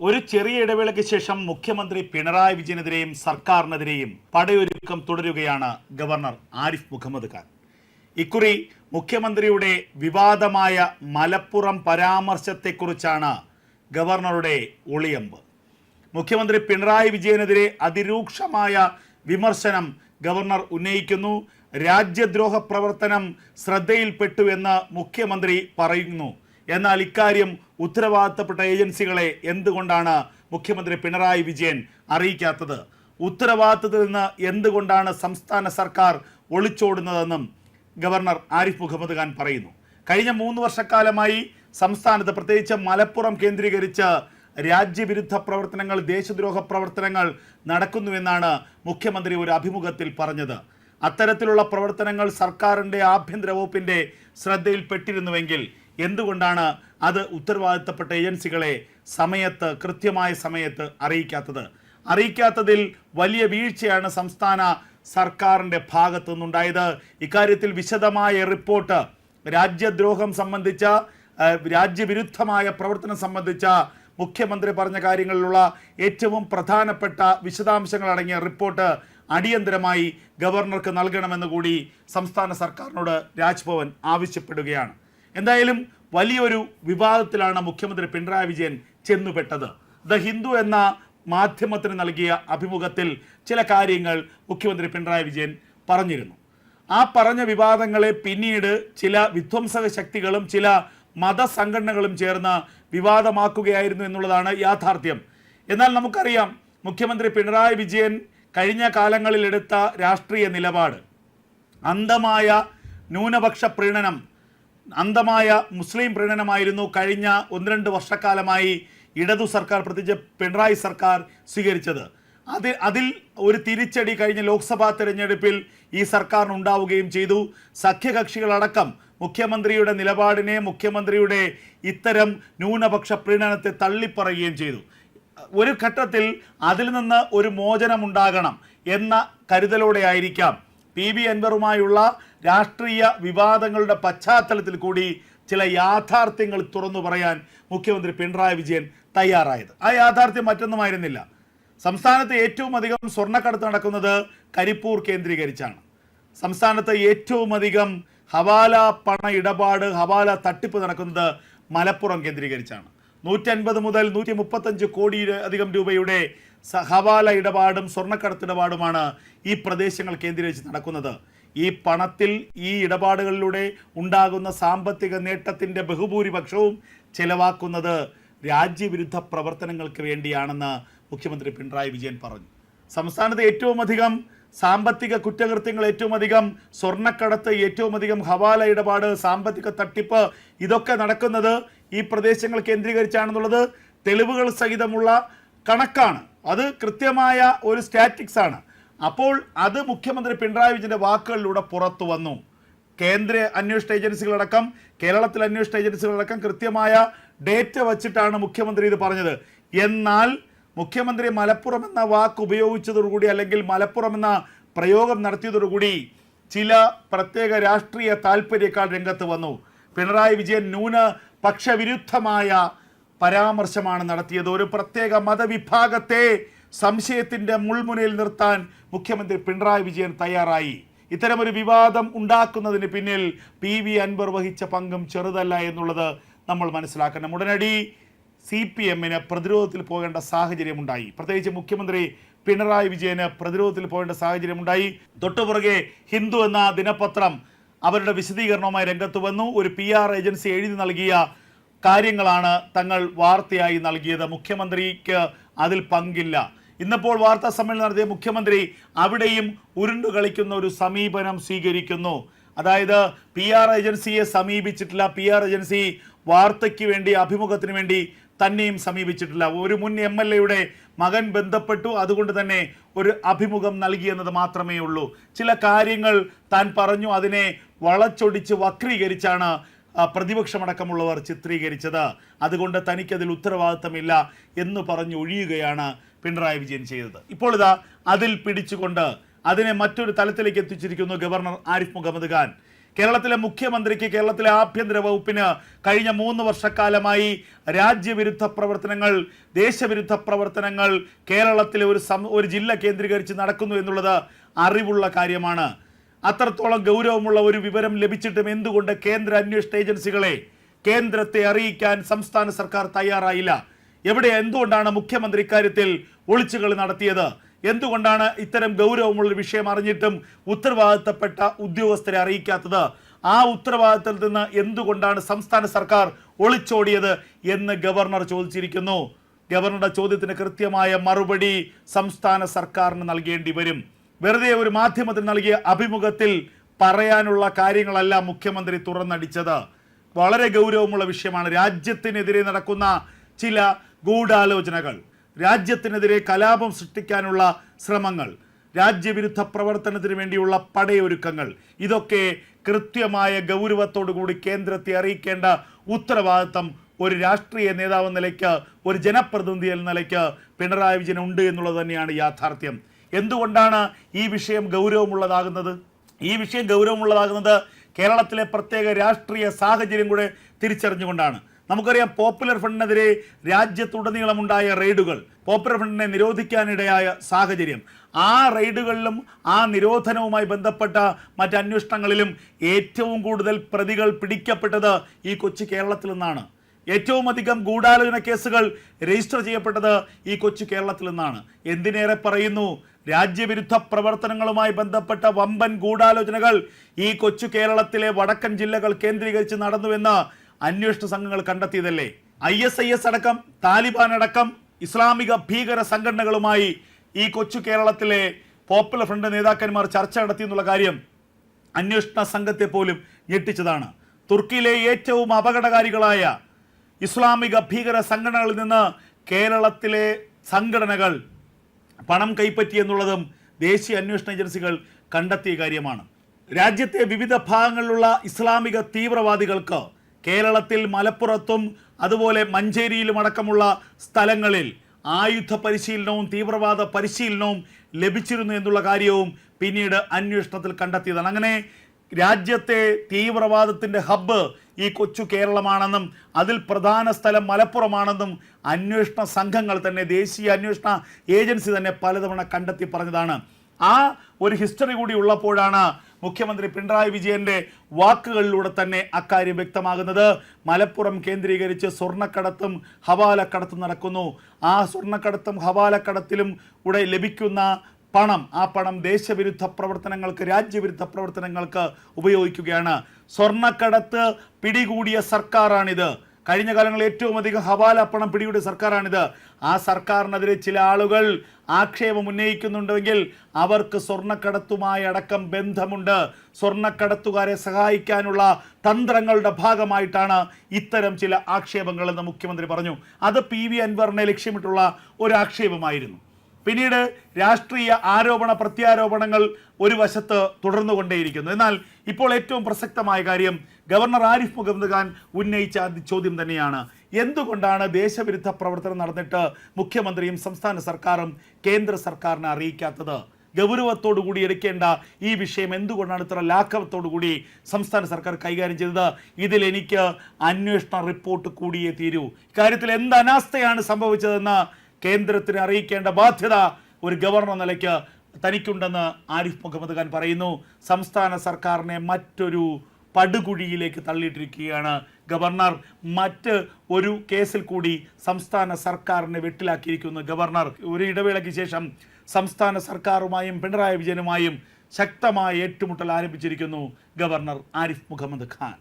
ഒരു ചെറിയ ഇടവേളയ്ക്ക് ശേഷം മുഖ്യമന്ത്രി പിണറായി വിജയനെതിരെയും സർക്കാരിനെതിരെയും പടയൊരുക്കം തുടരുകയാണ് ഗവർണർ ആരിഫ് മുഹമ്മദ് ഖാൻ. ഇക്കുറി മുഖ്യമന്ത്രിയുടെ വിവാദമായ മലപ്പുറം പരാമർശത്തെക്കുറിച്ചാണ് ഗവർണറുടെ ഒളിയമ്പ്. മുഖ്യമന്ത്രി പിണറായി വിജയനെതിരെ അതിരൂക്ഷമായ വിമർശനം ഗവർണർ ഉന്നയിക്കുന്നു. രാജ്യദ്രോഹ പ്രവർത്തനം ശ്രദ്ധയിൽപ്പെട്ടു എന്ന് മുഖ്യമന്ത്രി പറയുന്നു. എന്നാൽ ഇക്കാര്യം ഉത്തരവാദിത്തപ്പെട്ട ഏജൻസികളെ എന്തുകൊണ്ടാണ് മുഖ്യമന്ത്രി പിണറായി വിജയൻ അറിയിക്കാത്തത്? ഉത്തരവാദിത്തത്തിൽ നിന്ന് എന്തുകൊണ്ടാണ് സംസ്ഥാന സർക്കാർ ഒളിച്ചോടുന്നതെന്നും ഗവർണർ ആരിഫ് മുഹമ്മദ് ഖാൻ പറയുന്നു. കഴിഞ്ഞ മൂന്ന് വർഷക്കാലമായി സംസ്ഥാനത്ത് പ്രത്യേകിച്ച് മലപ്പുറം കേന്ദ്രീകരിച്ച് രാജ്യവിരുദ്ധ പ്രവർത്തനങ്ങൾ ദേശദ്രോഹ പ്രവർത്തനങ്ങൾ നടക്കുന്നുവെന്നാണ് മുഖ്യമന്ത്രി ഒരു അഭിമുഖത്തിൽ പറഞ്ഞത്. അത്തരത്തിലുള്ള പ്രവർത്തനങ്ങൾ സർക്കാരിന്റെ ആഭ്യന്തര വകുപ്പിന്റെ ശ്രദ്ധയിൽപ്പെട്ടിരുന്നുവെങ്കിൽ എന്തുകൊണ്ടാണ് അത് ഉത്തരവാദിത്തപ്പെട്ട ഏജൻസികളെ സമയത്ത് കൃത്യമായ സമയത്ത് അറിയിക്കാത്തത്. അറിയിക്കാത്തതിൽ വലിയ വീഴ്ചയാണ് സംസ്ഥാന സർക്കാരിന്റെ ഭാഗത്തു നിന്നുണ്ടായത് ഇക്കാര്യത്തിൽ വിശദമായ റിപ്പോർട്ട് രാജ്യദ്രോഹം സംബന്ധിച്ച രാജ്യവിരുദ്ധമായ പ്രവർത്തനം സംബന്ധിച്ച മുഖ്യമന്ത്രി പറഞ്ഞ കാര്യങ്ങളിലുള്ള ഏറ്റവും പ്രധാനപ്പെട്ട വിശദാംശങ്ങൾ അടങ്ങിയ റിപ്പോർട്ട് അടിയന്തരമായി ഗവർണർക്ക് നൽകണമെന്ന് കൂടി സംസ്ഥാന സർക്കാരിനോട് രാജ്ഭവൻ ആവശ്യപ്പെടുകയാണ്. എന്തായാലും വലിയൊരു വിവാദത്തിലാണ് മുഖ്യമന്ത്രി പിണറായി വിജയൻ ചെന്നുപെട്ടത്. ദ ഹിന്ദു എന്ന മാധ്യമത്തിന് നൽകിയ അഭിമുഖത്തിൽ ചില കാര്യങ്ങൾ മുഖ്യമന്ത്രി പിണറായി വിജയൻ പറഞ്ഞിരുന്നു. ആ പറഞ്ഞ വിവാദങ്ങളെ പിന്നീട് ചില വിധ്വംസക ശക്തികളും ചില മതസംഘടനകളും ചേർന്ന് വിവാദമാക്കുകയായിരുന്നു എന്നുള്ളതാണ് യാഥാർത്ഥ്യം. എന്നാൽ നമുക്കറിയാം മുഖ്യമന്ത്രി പിണറായി വിജയൻ കഴിഞ്ഞ കാലങ്ങളിലെടുത്ത രാഷ്ട്രീയ നിലപാട് അന്ധമായ ന്യൂനപക്ഷ പ്രീണനം അന്ധമായ മുസ്ലിം പ്രീണനമായിരുന്നു കഴിഞ്ഞ ഒന്ന് രണ്ട് വർഷക്കാലമായി ഇടതു സർക്കാർ പ്രത്യേകിച്ച് പിണറായി സർക്കാർ സ്വീകരിച്ചത്. അത് അതിൽ ഒരു തിരിച്ചടി കഴിഞ്ഞ ലോക്സഭാ തെരഞ്ഞെടുപ്പിൽ ഈ സർക്കാരിന് ഉണ്ടാവുകയും ചെയ്തു. സഖ്യകക്ഷികളടക്കം മുഖ്യമന്ത്രിയുടെ നിലപാടിനെ മുഖ്യമന്ത്രിയുടെ ഇത്തരം ന്യൂനപക്ഷ പ്രീണനത്തെ തള്ളിപ്പറയുകയും ചെയ്തു. ഒരു ഘട്ടത്തിൽ അതിൽ നിന്ന് ഒരു മോചനമുണ്ടാകണം എന്ന കരുതലോടെ ആയിരിക്കാം പി ബി അൻവറുമായുള്ള രാഷ്ട്രീയ വിവാദങ്ങളുടെ പശ്ചാത്തലത്തിൽ കൂടി ചില യാഥാർത്ഥ്യങ്ങൾ തുറന്നു പറയാൻ മുഖ്യമന്ത്രി പിണറായി വിജയൻ തയ്യാറായത്. ആ യാഥാർത്ഥ്യം മറ്റൊന്നുമായിരുന്നില്ല. സംസ്ഥാനത്ത് ഏറ്റവും അധികം സ്വർണക്കടത്ത് നടക്കുന്നത് കരിപ്പൂർ കേന്ദ്രീകരിച്ചാണ്. സംസ്ഥാനത്ത് ഏറ്റവും അധികം ഹവാല പണ ഇടപാട് ഹവാല തട്ടിപ്പ് നടക്കുന്നത് മലപ്പുറം കേന്ദ്രീകരിച്ചാണ്. നൂറ്റൻപത് മുതൽ നൂറ്റി മുപ്പത്തഞ്ച് കോടി അധികം രൂപയുടെ ഹവാല ഇടപാടും സ്വർണക്കടത്ത് ഇടപാടുമാണ് ഈ പ്രദേശങ്ങൾ കേന്ദ്രീകരിച്ച് നടക്കുന്നത്. ഈ പണത്തിൽ ഈ ഇടപാടുകളിലൂടെ ഉണ്ടാകുന്ന സാമ്പത്തിക നേട്ടത്തിന്റെ ബഹുഭൂരിപക്ഷവും ചെലവാക്കുന്നത് രാജ്യവിരുദ്ധ പ്രവർത്തനങ്ങൾക്ക് വേണ്ടിയാണെന്ന് മുഖ്യമന്ത്രി പിണറായി വിജയൻ പറഞ്ഞു. സംസ്ഥാനത്ത് ഏറ്റവും അധികം സാമ്പത്തിക കുറ്റകൃത്യങ്ങൾ ഏറ്റവും അധികം സ്വർണക്കടത്ത് ഏറ്റവും അധികം ഹവാല ഇടപാട് സാമ്പത്തിക തട്ടിപ്പ് ഇതൊക്കെ നടക്കുന്നത് ഈ പ്രദേശങ്ങൾ കേന്ദ്രീകരിച്ചാണെന്നുള്ളത് തെളിവുകൾ സഹിതമുള്ള കണക്കാണ്. അത് കൃത്യമായ ഒരു സ്റ്റാറ്റിക്സ് ആണ് അപ്പോൾ അത് മുഖ്യമന്ത്രി പിണറായി വിജയന്റെ വാക്കുകളിലൂടെ പുറത്തു വന്നു. കേന്ദ്ര അന്വേഷണ ഏജൻസികളടക്കം കേരളത്തിലെ അന്വേഷണ ഏജൻസികളടക്കം കൃത്യമായ ഡേറ്റ വച്ചിട്ടാണ് മുഖ്യമന്ത്രി ഇത് പറഞ്ഞത്. എന്നാൽ മുഖ്യമന്ത്രി മലപ്പുറം എന്ന വാക്ക് ഉപയോഗിച്ചതോടുകൂടി അല്ലെങ്കിൽ മലപ്പുറം എന്ന പ്രയോഗം നടത്തിയതോടുകൂടി ചില പ്രത്യേക രാഷ്ട്രീയ താല്പര്യക്കാർ രംഗത്ത് വന്നു. പിണറായി വിജയൻ ന്യൂന പക്ഷവിരുദ്ധമായ പരാമർശമാണ് നടത്തിയത്. ഒരു പ്രത്യേക മതവിഭാഗത്തെ സംശയത്തിന്റെ മുൾമുനയിൽ നിർത്താൻ മുഖ്യമന്ത്രി പിണറായി വിജയൻ തയ്യാറായി. ഇത്തരമൊരു വിവാദം ഉണ്ടാക്കുന്നതിന് പിന്നിൽ പി വി അൻവർ വഹിച്ച പങ്കും ചെറുതല്ല എന്നുള്ളത് നമ്മൾ മനസ്സിലാക്കണം. ഉടനടി സി പി എമ്മിന് പ്രതിരോധത്തിൽ പോകേണ്ട സാഹചര്യമുണ്ടായി. പ്രത്യേകിച്ച് മുഖ്യമന്ത്രി പിണറായി വിജയന് പ്രതിരോധത്തിൽ പോകേണ്ട സാഹചര്യമുണ്ടായി. തൊട്ടുപുറകെ ഹിന്ദു എന്ന ദിനപത്രം അവരുടെ വിശദീകരണവുമായി രംഗത്ത് വന്നു. ഒരു പി ആർ ഏജൻസി എഴുതി നൽകിയ കാര്യങ്ങളാണ് തങ്ങൾ വാർത്തയായി നൽകിയത്. മുഖ്യമന്ത്രിക്ക് അതിൽ പങ്കില്ല. ഇന്നിപ്പോൾ വാർത്താ സമ്മേളനം നടത്തിയ മുഖ്യമന്ത്രി അവിടെയും ഉരുണ്ടു കളിക്കുന്ന ഒരു സമീപനം സ്വീകരിക്കുന്നു. അതായത് പി ആർ ഏജൻസിയെ സമീപിച്ചിട്ടില്ല. പി ആർ ഏജൻസി വാർത്തയ്ക്ക് വേണ്ടി അഭിമുഖത്തിന് വേണ്ടി തന്നെയും സമീപിച്ചിട്ടില്ല. ഒരു മുൻ എം എൽ എയുടെ മകൻ ബന്ധപ്പെട്ടു. അതുകൊണ്ട് തന്നെ ഒരു അഭിമുഖം നൽകിയെന്നത് മാത്രമേ ഉള്ളൂ. ചില കാര്യങ്ങൾ താൻ പറഞ്ഞു അതിനെ വളച്ചൊടിച്ച് വക്രീകരിച്ചാണ് പ്രതിപക്ഷമടക്കമുള്ളവർ ചിത്രീകരിച്ചത്. അതുകൊണ്ട് തനിക്കതിൽ ഉത്തരവാദിത്തമില്ല എന്ന് പറഞ്ഞു ഒഴിയുകയാണ് പിണറായി വിജയൻ ചെയ്തത്. ഇപ്പോൾ ഇതാ അതിൽ പിടിച്ചുകൊണ്ട് അതിനെ മറ്റൊരു തലത്തിലേക്ക് എത്തിച്ചിരിക്കുന്നു ഗവർണർ ആരിഫ് മുഹമ്മദ് ഖാൻ. കേരളത്തിലെ മുഖ്യമന്ത്രിക്ക് കേരളത്തിലെ ആഭ്യന്തര വകുപ്പിന് കഴിഞ്ഞ മൂന്ന് വർഷക്കാലമായി രാജ്യവിരുദ്ധ പ്രവർത്തനങ്ങൾ ദേശവിരുദ്ധ പ്രവർത്തനങ്ങൾ കേരളത്തിലെ ഒരു ഒരു ജില്ല കേന്ദ്രീകരിച്ച് നടക്കുന്നു എന്നുള്ളത് അറിവുള്ള കാര്യമാണ്. അത്രത്തോളം ഗൗരവമുള്ള ഒരു വിവരം ലഭിച്ചിട്ടും എന്തുകൊണ്ട് കേന്ദ്ര അന്വേഷണ ഏജൻസികളെ കേന്ദ്രത്തെ അറിയിക്കാൻ സംസ്ഥാന സർക്കാർ തയ്യാറായില്ല? എവിടെ എന്തുകൊണ്ടാണ് മുഖ്യമന്ത്രി ഇക്കാര്യത്തിൽ ഒളിച്ചുകളി നടത്തിയത്? എന്തുകൊണ്ടാണ് ഇത്തരം ഗൗരവമുള്ള വിഷയം അറിഞ്ഞിട്ടും ഉത്തരവാദിത്തപ്പെട്ട ഉദ്യോഗസ്ഥരെ അറിയിക്കാത്തത്? ആ ഉത്തരവാദിത്തത്തിൽ നിന്ന് എന്തുകൊണ്ടാണ് സംസ്ഥാന സർക്കാർ ഒളിച്ചോടിയത് എന്ന് ഗവർണർ ചോദിച്ചിരിക്കുന്നു. ഗവർണറുടെ ചോദ്യത്തിന് കൃത്യമായ മറുപടി സംസ്ഥാന സർക്കാരിന് നൽകേണ്ടി വരും. വെറുതെ ഒരു മാധ്യമത്തിന് നൽകിയ അഭിമുഖത്തിൽ പറയാനുള്ള കാര്യങ്ങളല്ല മുഖ്യമന്ത്രി തുറന്നടിച്ചത്. വളരെ ഗൗരവമുള്ള വിഷയമാണ്. രാജ്യത്തിനെതിരെ നടക്കുന്ന ചില ഗൂഢാലോചനകൾ രാജ്യത്തിനെതിരെ കലാപം സൃഷ്ടിക്കാനുള്ള ശ്രമങ്ങൾ രാജ്യവിരുദ്ധ പ്രവർത്തനത്തിന് വേണ്ടിയുള്ള പടയൊരുക്കങ്ങൾ. ഇതൊക്കെ കൃത്യമായ കൂടി കേന്ദ്രത്തെ അറിയിക്കേണ്ട ഉത്തരവാദിത്തം ഒരു രാഷ്ട്രീയ നേതാവ് നിലയ്ക്ക് ഒരു ജനപ്രതിനിധി എന്ന നിലയ്ക്ക് പിണറായി വിജയൻ ഉണ്ട് എന്നുള്ളത് തന്നെയാണ് യാഥാർത്ഥ്യം. എന്തുകൊണ്ടാണ് ഈ വിഷയം ഗൗരവമുള്ളതാകുന്നത്? ഈ വിഷയം ഗൗരവമുള്ളതാകുന്നത് കേരളത്തിലെ പ്രത്യേക രാഷ്ട്രീയ സാഹചര്യം കൂടെ തിരിച്ചറിഞ്ഞുകൊണ്ടാണ്. നമുക്കറിയാം പോപ്പുലർ ഫ്രണ്ടിനെതിരെ രാജ്യത്തുടനീളമുണ്ടായ റെയ്ഡുകൾ പോപ്പുലർ ഫ്രണ്ടിനെ നിരോധിക്കാനിടയായ സാഹചര്യം. ആ റെയ്ഡുകളിലും ആ നിരോധനവുമായി ബന്ധപ്പെട്ട മറ്റന്വേഷണങ്ങളിലും ഏറ്റവും കൂടുതൽ പ്രതികൾ പിടിക്കപ്പെട്ടത് ഈ കൊച്ചു കേരളത്തിൽ നിന്നാണ്. ഏറ്റവും അധികം ഗൂഢാലോചന കേസുകൾ രജിസ്റ്റർ ചെയ്യപ്പെട്ടത് ഈ കൊച്ചു കേരളത്തിൽ നിന്നാണ്. എന്തിനേറെ പറയുന്നു? രാജ്യവിരുദ്ധ പ്രവർത്തനങ്ങളുമായി ബന്ധപ്പെട്ട വമ്പൻ ഗൂഢാലോചനകൾ ഈ കൊച്ചു കേരളത്തിലെ വടക്കൻ ജില്ലകൾ കേന്ദ്രീകരിച്ച് നടന്നുവെന്ന് അന്വേഷണ സംഘങ്ങൾ കണ്ടെത്തിയതല്ലേ? ഐ എസ് ഐ എസ് അടക്കം താലിബാൻ അടക്കം ഇസ്ലാമിക ഭീകര സംഘടനകളുമായി ഈ കൊച്ചു കേരളത്തിലെ പോപ്പുലർ ഫ്രണ്ട് നേതാക്കന്മാർ ചർച്ച നടത്തി എന്നുള്ള കാര്യം അന്വേഷണ സംഘത്തെ പോലും ഞെട്ടിച്ചതാണ്. തുർക്കിയിലെ ഏറ്റവും അപകടകാരികളായ ഇസ്ലാമിക ഭീകര സംഘടനകളിൽ നിന്ന് കേരളത്തിലെ സംഘടനകൾ പണം കൈപ്പറ്റി എന്നുള്ളതും ദേശീയ അന്വേഷണ ഏജൻസികൾ കണ്ടെത്തിയ കാര്യമാണ്. രാജ്യത്തെ വിവിധ ഭാഗങ്ങളിലുള്ള ഇസ്ലാമിക തീവ്രവാദികൾക്ക് കേരളത്തിൽ മലപ്പുറത്തും അതുപോലെ മഞ്ചേരിയിലും അടക്കമുള്ള സ്ഥലങ്ങളിൽ ആയുധ പരിശീലനവും തീവ്രവാദ പരിശീലനവും ലഭിച്ചിരുന്നു എന്നുള്ള കാര്യവും പിന്നീട് അന്വേഷണത്തിൽ കണ്ടെത്തിയതാണ്. അങ്ങനെ രാജ്യത്തെ തീവ്രവാദത്തിന്റെ ഹബ്ബ് ഈ കൊച്ചു കേരളമാണെന്നും അതിൽ പ്രധാന സ്ഥലം മലപ്പുറമാണെന്നും അന്വേഷണ സംഘങ്ങൾ തന്നെ ദേശീയ അന്വേഷണ ഏജൻസി തന്നെ പലതവണ കണ്ടെത്തി പറഞ്ഞതാണ്. ആ ഒരു ഹിസ്റ്ററി കൂടി ഉള്ളപ്പോഴാണ് മുഖ്യമന്ത്രി പിണറായി വിജയന്റെ വാക്കുകളിലൂടെ തന്നെ അക്കാര്യം വ്യക്തമാകുന്നത്. മലപ്പുറം കേന്ദ്രീകരിച്ച് സ്വർണക്കടത്തും ഹവാലക്കടത്തും നടക്കുന്നു. ആ സ്വർണക്കടത്തും ഹവാലക്കടത്തിലും ഉടെ ലഭിക്കുന്ന പണം ആ പണം ദേശവിരുദ്ധ പ്രവർത്തനങ്ങൾക്ക് രാജ്യവിരുദ്ധ പ്രവർത്തനങ്ങൾക്ക് ഉപയോഗിക്കുകയാണ്. സ്വർണക്കടത്ത് പിടികൂടിയ സർക്കാരാണിത്. കഴിഞ്ഞ കാലങ്ങളിൽ ഏറ്റവും അധികം ഹവാല പണം പിടിയുടെ സർക്കാരാണിത്. ആ സർക്കാരിനെതിരെ ചില ആളുകൾ ആക്ഷേപം ഉന്നയിക്കുന്നുണ്ടെങ്കിൽ അവർക്ക് സ്വർണക്കടത്തുമായി അടക്കം ബന്ധമുണ്ട്. സ്വർണക്കടത്തുകാരെ സഹായിക്കാനുള്ള തന്ത്രങ്ങളുടെ ഭാഗമായിട്ടാണ് ഇത്തരം ചില ആക്ഷേപങ്ങളെന്ന് മുഖ്യമന്ത്രി പറഞ്ഞു. അത് പി വി അൻവറിനെ ലക്ഷ്യമിട്ടുള്ള ഒരു ആക്ഷേപമായിരുന്നു. പിന്നീട് രാഷ്ട്രീയ ആരോപണ പ്രത്യാരോപണങ്ങൾ ഒരു വശത്ത് തുടർന്നുകൊണ്ടേയിരിക്കുന്നു. എന്നാൽ ഇപ്പോൾ ഏറ്റവും പ്രസക്തമായ കാര്യം ഗവർണർ ആരിഫ് മുഹമ്മദ് ഖാൻ ഉന്നയിച്ച ചോദ്യം തന്നെയാണ്. എന്തുകൊണ്ടാണ് ദേശവിരുദ്ധ പ്രവർത്തനം നടന്നിട്ട് മുഖ്യമന്ത്രിയും സംസ്ഥാന സർക്കാരും കേന്ദ്ര സർക്കാരിനെ അറിയിക്കാത്തത്? ഗൗരവത്തോടു കൂടി എടുക്കേണ്ട ഈ വിഷയം എന്തുകൊണ്ടാണ് ഇത്ര ലാഘവത്തോടു കൂടി സംസ്ഥാന സർക്കാർ കൈകാര്യം ചെയ്തത്? ഇതിൽ എനിക്ക് അന്വേഷണ റിപ്പോർട്ട് കൂടിയേ തീരൂ. ഇക്കാര്യത്തിൽ എന്ത് അനാസ്ഥയാണ് സംഭവിച്ചതെന്ന് കേന്ദ്രത്തിന് അറിയിക്കേണ്ട ബാധ്യത ഒരു ഗവർണർ നിലയ്ക്ക് തനിക്കുണ്ടെന്ന് ആരിഫ് മുഹമ്മദ് ഖാൻ പറയുന്നു. സംസ്ഥാന സർക്കാരിനെ മറ്റൊരു പടുകുഴിയിലേക്ക് തള്ളിയിട്ടിരിക്കുകയാണ് ഗവർണർ. മറ്റ് ഒരു കേസിൽ കൂടി സംസ്ഥാന സർക്കാരിനെ വെട്ടിലാക്കിയിരിക്കുന്നു ഗവർണർ. ഒരു ഇടവേളയ്ക്ക് ശേഷം സംസ്ഥാന സർക്കാരുമായും പിണറായി വിജയനുമായും ശക്തമായ ഏറ്റുമുട്ടൽ ആരംഭിച്ചിരിക്കുന്നു ഗവർണർ ആരിഫ് മുഹമ്മദ് ഖാൻ.